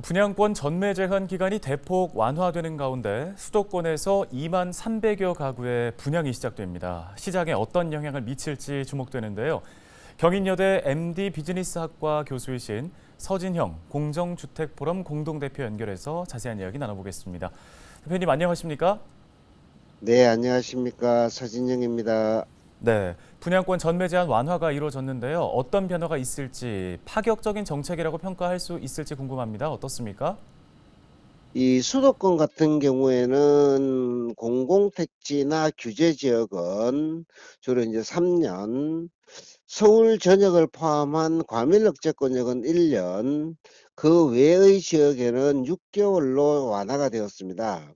분양권 전매 제한 기간이 대폭 완화되는 가운데 수도권에서 2만 300여 가구의 분양이 시작됩니다. 시장에 어떤 영향을 미칠지 주목되는데요. 경인여대 MD 비즈니스학과 교수이신 서진형 공정주택포럼 공동대표 연결해서 자세한 이야기 나눠보겠습니다. 대표님 안녕하십니까? 네, 안녕하십니까. 서진영입니다. 네, 분양권 전매 제한 완화가 이루어졌는데요. 어떤 변화가 있을지 파격적인 정책이라고 평가할 수 있을지 궁금합니다. 어떻습니까? 이 수도권 같은 경우에는 공공택지나 규제 지역은 주로 이제 3년, 서울 전역을 포함한 과밀억제권역은 1년, 그 외의 지역에는 6개월로 완화가 되었습니다.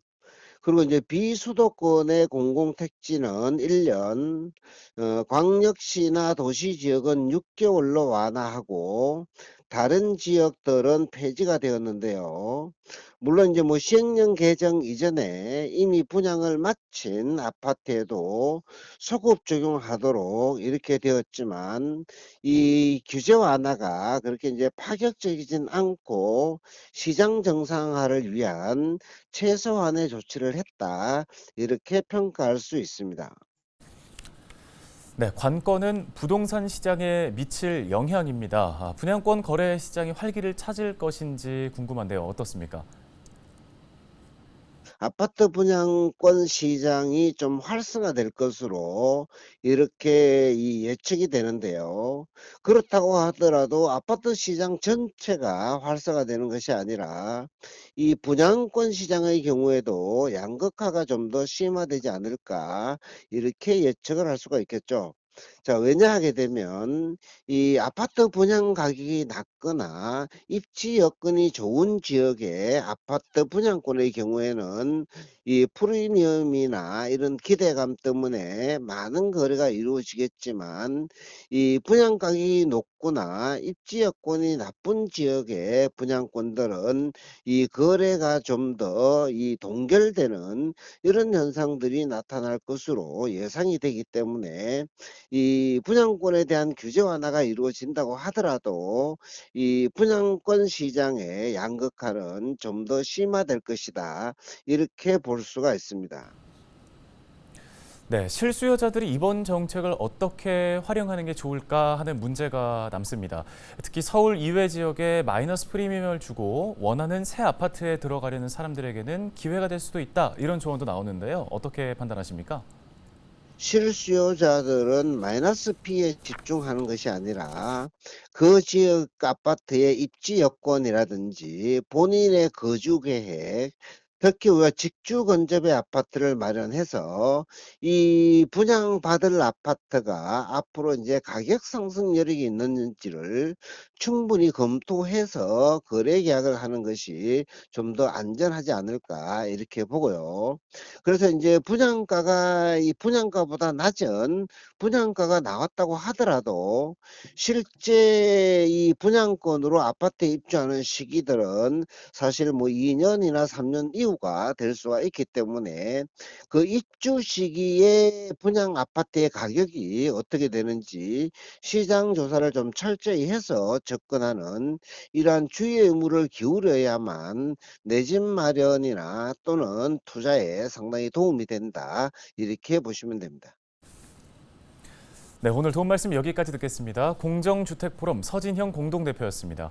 그리고 이제 비수도권의 공공택지는 1년, 어, 광역시나 도시 지역은 6개월로 완화하고 다른 지역들은 폐지가 되었는데요. 물론 이제 뭐 시행령 개정 이전에 이미 분양을 마친 아파트에도 소급 적용하도록 이렇게 되었지만 이 규제 완화가 그렇게 이제 파격적이진 않고 시장 정상화를 위한 최소한의 조치를 했다 이렇게 평가할 수 있습니다. 네, 관건은 부동산 시장에 미칠 영향입니다. 아, 분양권 거래 시장이 활기를 찾을 것인지 궁금한데요. 어떻습니까? 아파트 분양권 시장이 좀 활성화될 것으로 이렇게 이 예측이 되는데요. 그렇다고 하더라도 아파트 시장 전체가 활성화되는 것이 아니라 이 분양권 시장의 경우에도 양극화가 좀 더 심화되지 않을까 이렇게 예측을 할 수가 있겠죠. 자, 왜냐 하게 되면 이 아파트 분양 가격이 낮거나 입지 여건이 좋은 지역의 아파트 분양권의 경우에는 이 프리미엄이나 이런 기대감 때문에 많은 거래가 이루어지겠지만 이 분양 가격이 높거나 입지 여건이 나쁜 지역의 분양권들은 이 거래가 좀 더 이 동결되는 이런 현상들이 나타날 것으로 예상이 되기 때문에 이 분양권에 대한 규제 완화가 이루어진다고 하더라도 이 분양권 시장의 양극화는 좀 더 심화될 것이다. 이렇게 볼 수가 있습니다. 네, 실수요자들이 이번 정책을 어떻게 활용하는 게 좋을까 하는 문제가 남습니다. 특히 서울 이외 지역에 마이너스 프리미엄을 주고 원하는 새 아파트에 들어가려는 사람들에게는 기회가 될 수도 있다. 이런 조언도 나오는데요. 어떻게 판단하십니까? 실수요자들은 마이너스 피에 집중하는 것이 아니라 그 지역 아파트의 입지 여건이라든지 본인의 거주 계획, 특히 우리가 직주 건접의 아파트를 마련해서 이 분양받을 아파트가 앞으로 이제 가격 상승 여력이 있는지를 충분히 검토해서 거래 계약을 하는 것이 좀 더 안전하지 않을까 이렇게 보고요. 그래서 이제 분양가가 이 분양가보다 낮은 분양가가 나왔다고 하더라도 실제 이 분양권으로 아파트에 입주하는 시기들은 사실 뭐 2년이나 3년 이후 가 될 수가 있기 때문에 그 입주 시기에 분양 아파트의 가격이 어떻게 되는지 시장 조사를 좀 철저히 해서 접근하는 이러한 주의 의무를 기울여야만 내 집 마련이나 또는 투자에 상당히 도움이 된다. 이렇게 보시면 됩니다. 네, 오늘 도움 말씀 여기까지 듣겠습니다. 공정주택포럼 서진형 공동대표였습니다.